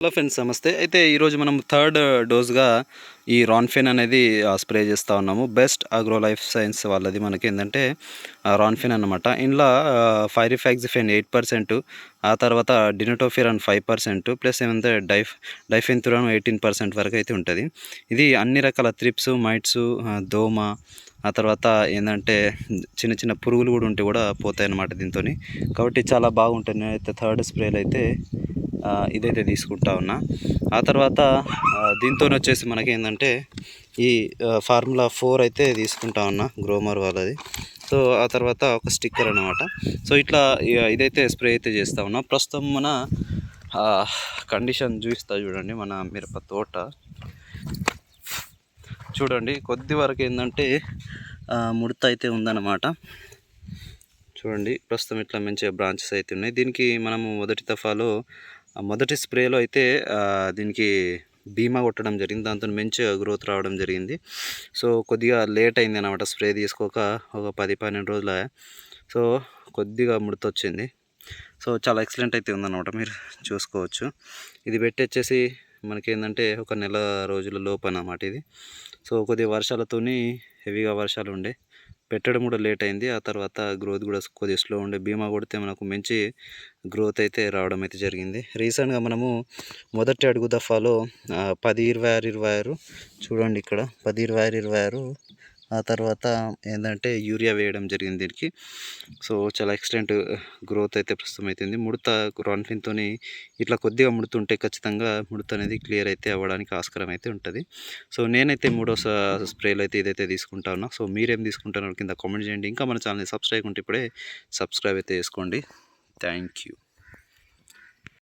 Hello friends నమస్తే. అయితే ఈరోజు మనం థర్డ్ డోస్గా ఈ రాన్ఫెన్ అనేది స్ప్రే చేస్తూ ఉన్నాము. బెస్ట్ అగ్రో లైఫ్ సైన్స్ వాళ్ళది మనకి ఏంటంటే రాన్ఫెన్ అనమాట ఇందులో ఫైరిఫాక్సిఫెన్ ఎయిట్ పర్సెంట్ ఆ తర్వాత డినోటోఫిరన్ ఫైవ్ పర్సెంట్ ప్లస్ ఏమంటే డైఫ్ డైఫెన్తురాన్ ఎయిటీన్ పర్సెంట్ వరకు అయితే ఉంటుంది. ఇది అన్ని రకాల త్రిప్స్ మైట్స్ దోమ ఆ తర్వాత ఏంటంటే చిన్న చిన్న పురుగులు కూడా ఉంటే కూడా పోతాయి అన్నమాట దీంతో కాబట్టి చాలా బాగుంటుంది అయితే థర్డ్ స్ప్రేలు అయితే ఇదైతే తీసుకుంటా ఉన్నా. ఆ తర్వాత దీంతో వచ్చేసి మనకి ఏంటంటే ఈ ఫార్ములా ఫోర్ అయితే తీసుకుంటా ఉన్నా గ్రోమర్ వాళ్ళది. సో ఆ తర్వాత ఒక స్టిక్కర్ అనమాట సో ఇట్లా ఇదైతే స్ప్రే అయితే చేస్తూ ఉన్నా. ప్రస్తుతం మన కండిషన్ చూపిస్తా చూడండి మన మిరప తోట. చూడండి కొద్ది వరకు ఏంటంటే ముడత అయితే ఉందన్నమాట. చూడండి ప్రస్తుతం ఇట్లా మంచిగా బ్రాంచెస్ అయితే ఉన్నాయి. దీనికి మనము మొదటి దఫాలో మొదటి స్ప్రేలో అయితే దీనికి బీమా కొట్టడం జరిగింది. దాంతో మంచిగా గ్రోత్ రావడం జరిగింది. సో కొద్దిగా లేట్ అయింది అనమాట స్ప్రే తీసుకోక. ఒక పది పన్నెండు రోజుల సో కొద్దిగా ముడత వచ్చింది సో చాలా ఎక్సలెంట్ అయితే ఉందన్నమాట మీరు చూసుకోవచ్చు. ఇది పెట్టి వచ్చేసి మనకేంటంటే ఒక నెల రోజుల లోపు అన్నమాట ఇది. సో కొద్దిగా వర్షాలతోని హెవీగా వర్షాలు ఉండే పెట్టడం కూడా లేట్ అయింది. ఆ తర్వాత గ్రోత్ కూడా కొద్దిగా స్లో ఉండే. బీమా కొడితే మనకు మంచి గ్రోత్ అయితే రావడం అయితే జరిగింది. రీసెంట్గా మనము మొదటి అడుగు దఫాలో పది ఇరవై ఆరు ఇరవై ఆరు చూడండి ఇక్కడ. పది ఇరవై ఆరు ఇరవై ఆరు ఆ తర్వాత ఏంటంటే యూరియా వేయడం జరిగింది దీనికి. సో చాలా ఎక్సలెంట్ గ్రోత్ అయితే ప్రస్తుతం అవుతుంది ముడత రాన్ఫిన్తో ఇట్లా కొద్దిగా ముడుతుంటే ఖచ్చితంగా ముడత అనేది క్లియర్ అయితే అవ్వడానికి ఆస్కారం అయితే ఉంటుంది. సో నేనైతే మూడో స్ప్రేలు అయితే ఇదైతే తీసుకుంటా ఉన్నా. సో మీరేం తీసుకుంటారో కింద కామెంట్ చేయండి. ఇంకా మన ఛానల్ని సబ్స్క్రైబ్ ఉంటే ఇప్పుడే సబ్స్క్రైబ్ అయితే చేసుకోండి. Thank you.